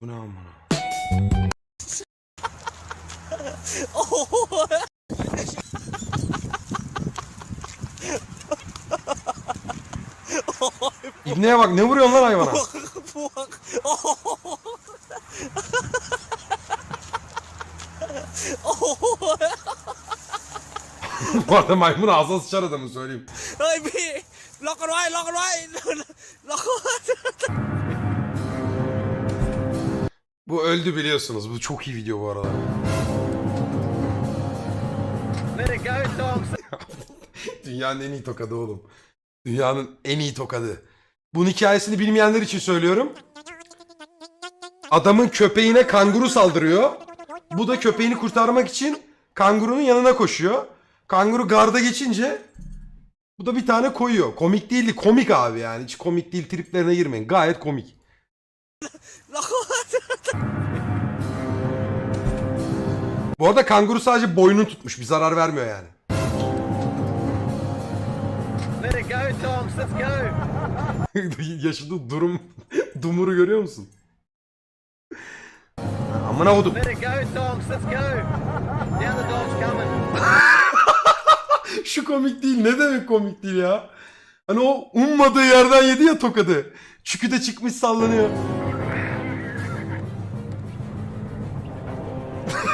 Bu ne amına? İbneye bak ne vuruyorsun lan hayvana? Bu arada maymun ağzına sıçar adamı söyleyeyim. เฮ้ยพี่ล็อกกันไว้ล็อกกันไว้ Bu öldü biliyorsunuz. Bu çok iyi video bu arada. Dünyanın en iyi tokadı oğlum. Dünyanın en iyi tokadı. Bunun hikayesini bilmeyenler için söylüyorum. Adamın köpeğine kanguru saldırıyor. Bu da köpeğini kurtarmak için kangurunun yanına koşuyor. Kanguru garda geçince bu da bir tane koyuyor. Komik değildi. Komik abi yani. Hiç komik değil. Triplerine girmeyin. Gayet komik. Bu arada kanguru sadece boynunu tutmuş. Bir zarar vermiyor yani. Let it go Toms, let's go. Yaşadığı durum, dumuru görüyor musun? Amına kodum. Let Şu komik değil. Ne demek komik değil ya? Hani o ummadığı yerden yedi ya tokadı. Çükü de çıkmış sallanıyor.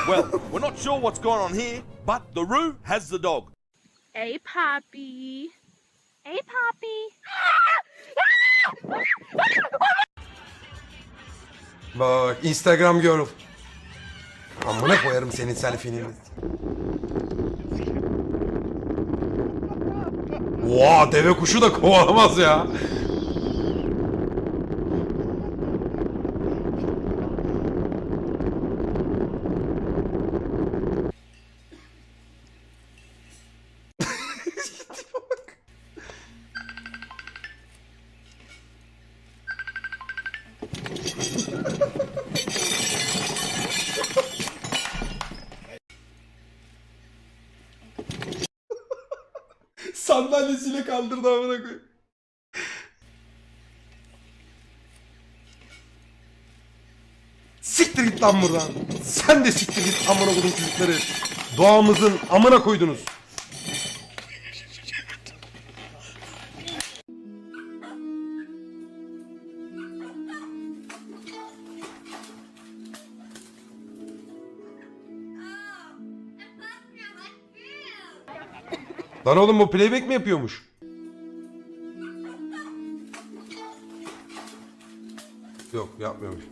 Well, we're not sure what's going on here, but the Roo has the dog. Hey, Poppy. Hey, Poppy. Bak Instagram girl. Amına koyarım senin selfie'ni. Oha deve kuşu da kovalamaz ya. Sandalyesiyle kaldırdı amına koyayım. Siktir git lan buradan. Sen de siktir git amına koydum çocukları. Doğamızın amına koydunuz. Lan oğlum bu playback mi yapıyormuş? Yok yapmıyormuş.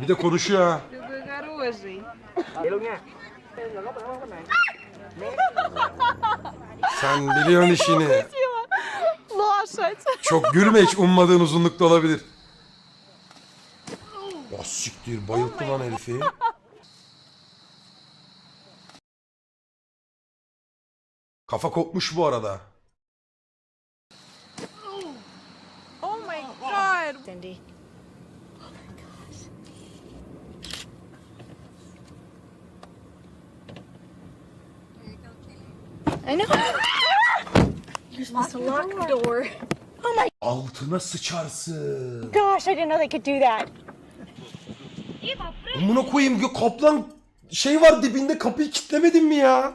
Bir de konuşuyor ha. Sen biliyorsun işini. Çok gülme hiç ummadığın uzunlukta olabilir. Ya siktir bayılttı lan herifi. Kafa kopmuş bu arada. Cindy. I know. You're supposed to lock the door. Oh my Altına sıçarsın. gosh, I didn't know they could do that. Amına koyayım ya kaplan şey var dibinde kapıyı kilitlemedin mi ya?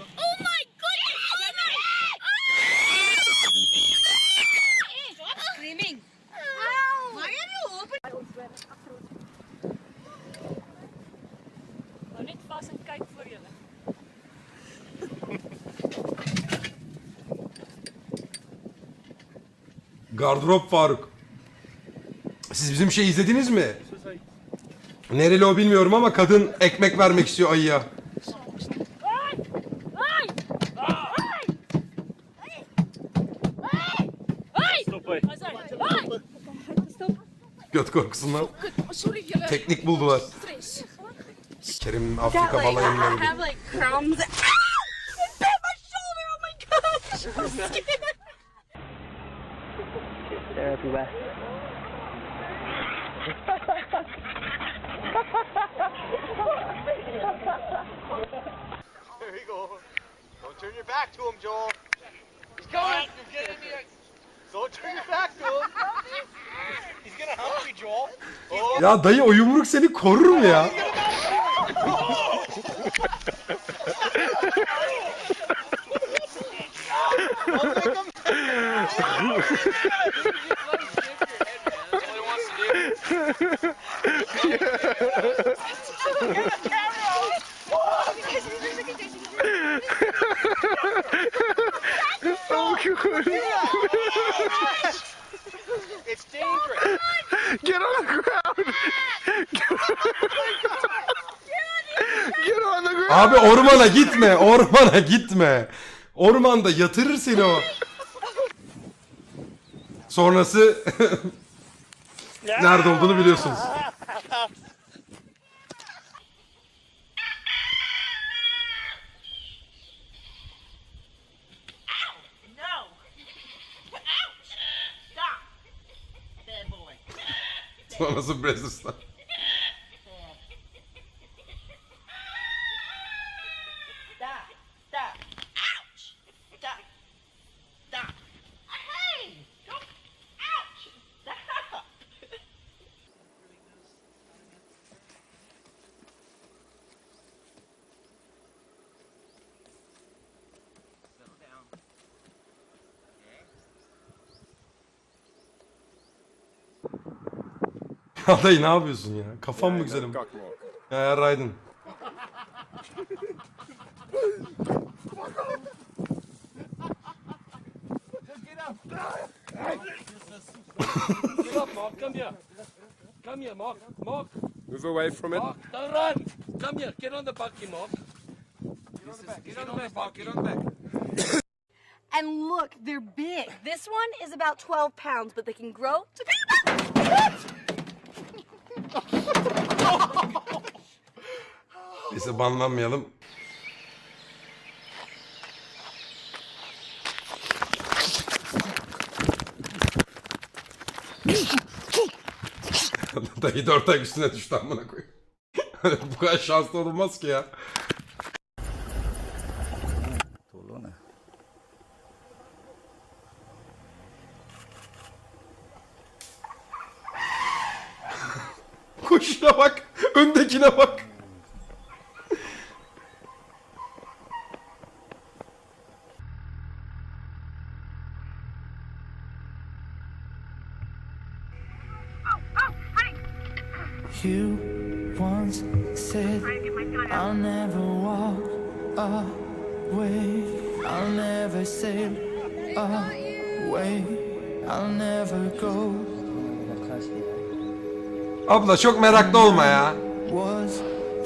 Gardırop Faruk. Siz bizim şey izlediniz mi? Nereli o bilmiyorum ama kadın ekmek vermek istiyor ayıya. Göt korkusundan. Teknik buldular. Kerim Afrika balayında gibi. have like crumbs. Hadi be. there you go. Don't turn your back to him, Joel. He's coming. You're getting me. Don't turn your back to him. He's gonna hump you, Joel. Oh. Oh. Ya dayı o yumruk seni korur mu ya? Abi ormana gitme, ormana gitme. Ormanda yatırır seni o. Sonrası nerede olduğunu biliyorsunuz. Sonrası Brazzers'tan. Ya dayı ne yapıyorsun ya? Kafam mı güzelim? Ya yarraydın. Get up, Mark. Come here. Come here, Mark. Mark. Move away from it. Mark, don't run. Come here. Get on the bucky, Mark. Get on the back, Mark. Get on the back. And look, they're big. This one is about 12 pounds, but they can grow to be Neyse banlanmayalım. Dayı dört ayak üstüne düştü amına koyayım. Bu kadar şanslı olmaz ki ya. Koşuna bak. Öndekine bak. Away. I'll never sail away. I'll never go. Abla çok meraklı olma ya. Was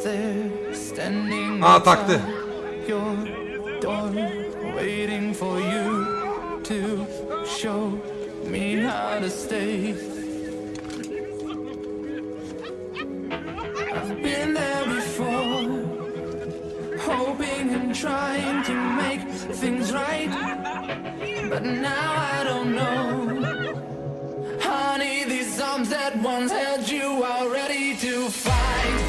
there standing Aa taktı. outside your door, waiting for you to show me how to stay. Now I don't know. Honey, these arms that once held you are ready to fight.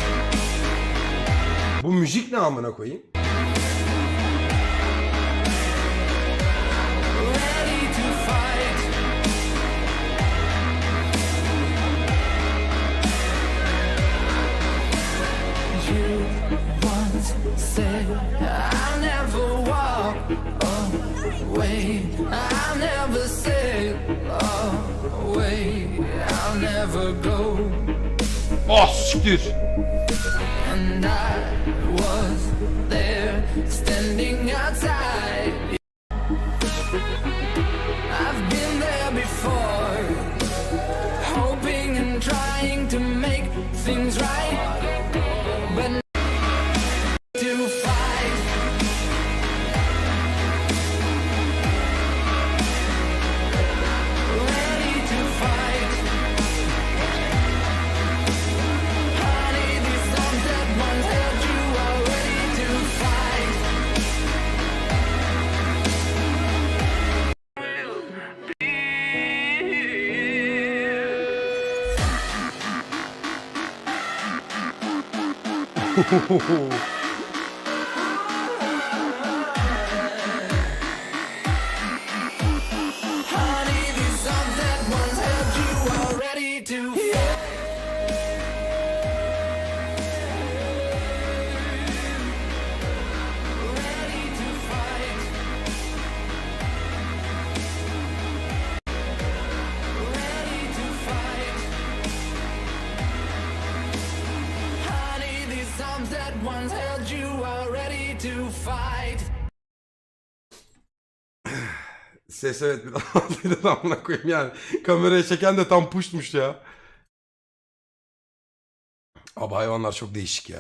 Bu müzik ne amına koyayım? Ready to fight. You once said I'll never walk away. I'll never sail away. I'll never go. Oh siktir. And I to once held you are ready to fight. Ses evet bir da amına koyayım yani. Kameraya çeken de tam puşmuş ya. Abi hayvanlar çok değişik ya.